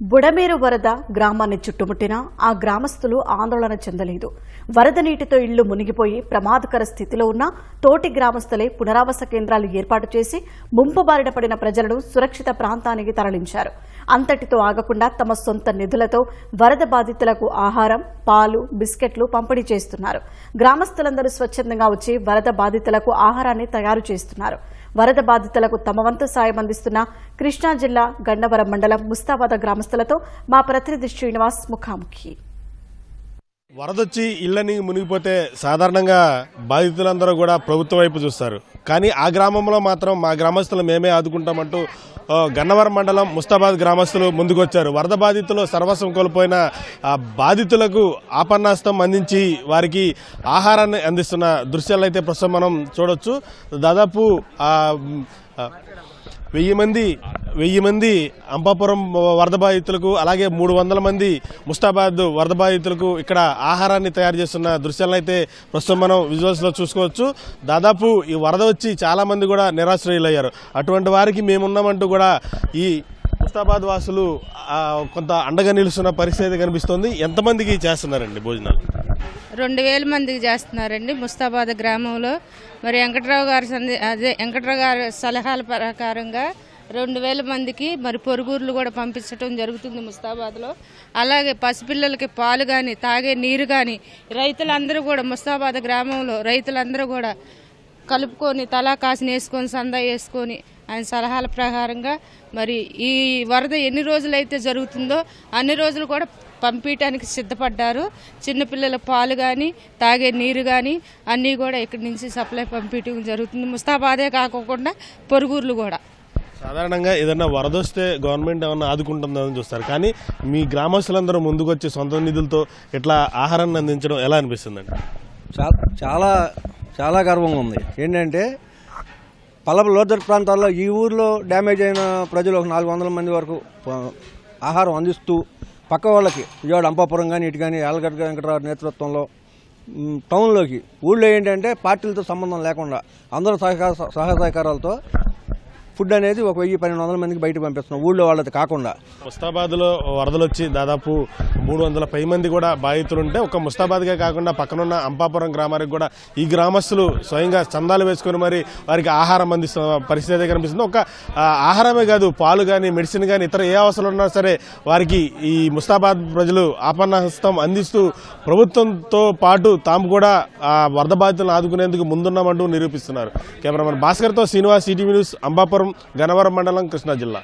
బుడమేరు వరద గ్రామాన్ని చుట్టుముట్టినా ఆ గ్రామస్తులు ఆందోళన చెందలేదు. వరద నీటితో ఇళ్ళు మునిగిపోయి ప్రమాదకర స్థితిలో ఉన్న తోటి గ్రామస్తులే పునరావాస కేంద్రాలు ఏర్పాటు చేసి ముంపు బారిన పడిన ప్రజలను సురక్షిత ప్రాంతానికి తరలించారు. అంతటితో ఆగకుండా తమ సొంత నిధులతో వరద బాధితులకు ఆహారం పాలు బిస్కెట్లు పంపిణీ చేస్తున్నారు. గ్రామస్తులందరూ స్వచ్ఛందంగా వచ్చి వరద బాధితులకు ఆహారాన్ని తయారు చేస్తున్నారు. వరద బాధితులకు తమ వంతు సాయం అందిస్తున్న కృష్ణా జిల్లా గండవరం మండలం ముస్తాబాద గ్రామస్తులతో మా ప్రతినిధి శ్రీనివాస్ ముఖాముఖి. వరదొచ్చి ఇళ్ళని మునిగిపోతే సాధారణంగా బాధితులందరూ కూడా ప్రభుత్వం వైపు చూస్తారు. కానీ ఆ గ్రామంలో మాత్రం మా గ్రామస్తులు మేమే ఆదుకుంటామంటూ గన్నవరం మండలం ముస్తాబాద్ గ్రామస్తులు ముందుకొచ్చారు. వరద బాధితులు సర్వస్వం కోల్పోయిన బాధితులకు ఆపన్నాస్తం అందించి వారికి ఆహారాన్ని అందిస్తున్న దృశ్యాలు అయితే ప్రస్తుతం మనం చూడొచ్చు. దాదాపు వెయ్యి మంది వెయ్యి మంది అంబాపురం వరద బాధితులకు అలాగే మూడు వందల మంది ముస్తాబాద్ వరద బాధితులకు ఇక్కడ ఆహారాన్ని తయారు చేస్తున్న దృశ్యాలను అయితే ప్రస్తుతం మనం విజువల్స్లో చూసుకోవచ్చు. దాదాపు ఈ వరద వచ్చి చాలామంది కూడా నిరాశ్రయులయ్యారు. అటువంటి వారికి మేమున్నామంటూ కూడా ఈ ముస్తాబాద్ వాసులు కొంత అండగా నిలుస్తున్న పరిస్థితి కనిపిస్తుంది కనిపిస్తోంది. ఎంతమందికి చేస్తున్నారండి భోజనాలు? రెండు వేల మందికి చేస్తున్నారండి ముస్తాబాద్ గ్రామంలో. మరి వెంకట్రావు గారి సంది అదే వెంకట్రావు గారి సలహాల ప్రకారంగా రెండు వేల మందికి మరి పొరుగుర్లు కూడా పంపించడం జరుగుతుంది ముస్తాబాద్లో. అలాగే పసిపిల్లలకి పాలు కానీ తాగే నీరు కానీ రైతులందరూ కూడా ముస్తాబాద్ గ్రామంలో రైతులందరూ కూడా కలుపుకొని తలా కాసిన వేసుకొని సందా వేసుకొని ఆయన సలహాల ప్రకారంగా మరి ఈ వరద ఎన్ని రోజులైతే జరుగుతుందో అన్ని రోజులు కూడా పంపించడానికి సిద్ధపడ్డారు. చిన్నపిల్లల పాలు కానీ తాగే నీరు కానీ అన్నీ కూడా ఇక్కడి నుంచి సప్లై పంపించడం జరుగుతుంది. ముస్తాబాదే కాకుండా పొరుగుర్లు కూడా. సాధారణంగా ఏదైనా వరద వస్తే గవర్నమెంట్ ఏమన్నా ఆదుకుంటుందని చూస్తారు. కానీ మీ గ్రామస్తులందరూ ముందుకొచ్చి సొంత నిధులతో ఇట్లా ఆహారాన్ని అందించడం ఎలా అనిపిస్తుందండి? చా- చాలా చాలా గర్వంగా ఉంది. ఏంటంటే పల్లపు లోతట్టు ప్రాంతాల్లో ఈ ఊర్లో డ్యామేజ్ అయిన ప్రజలు ఒక నాలుగు వందల మంది వరకు ఆహారం అందిస్తూ పక్క వాళ్ళకి విజయవాడ అంపాపురం కానీ ఇటు కానీ యాలగడ్డ వెంకటరావు నేతృత్వంలో టౌన్లోకి. ఊళ్ళో ఏంటంటే పార్టీలతో సంబంధం లేకుండా అందరూ సహకార సహకారాలతో ఫుడ్ అనేది ఒక వెయ్యి పన్నెండు వందల మందికి బయట పంపిస్తున్నాం. ఊళ్ళో వాళ్ళది కాకుండా. ముస్తాబాద్లో వరదలు వచ్చి దాదాపు మూడు వందల పై మంది కూడా బాధితులు ఉంటే ఒక ముస్తాబాద్గా కాకుండా పక్కనున్న అంపాపురం గ్రామానికి కూడా ఈ గ్రామస్తులు స్వయంగా చందాలు వేసుకొని మరి వారికి ఆహారం అందిస్తున్న పరిస్థితి అయితే కనిపిస్తుంది. ఒక ఆహారమే కాదు పాలు కానీ మెడిసిన్ కానీ ఇతర ఏ అవసరం ఉన్నా సరే వారికి ఈ ముస్తాబాద్ ప్రజలు ఆపన్నహస్తం అందిస్తూ ప్రభుత్వంతో పాటు తాము కూడా వరద బాధితులను ఆదుకునేందుకు ముందున్నామంటూ నిరూపిస్తున్నారు. కెమెరామెన్ భాస్కర్తో శ్రీనివాస్ ఈటీవీ న్యూస్ అంబాపురం గన్నవరం మండలం కృష్ణా జిల్లా.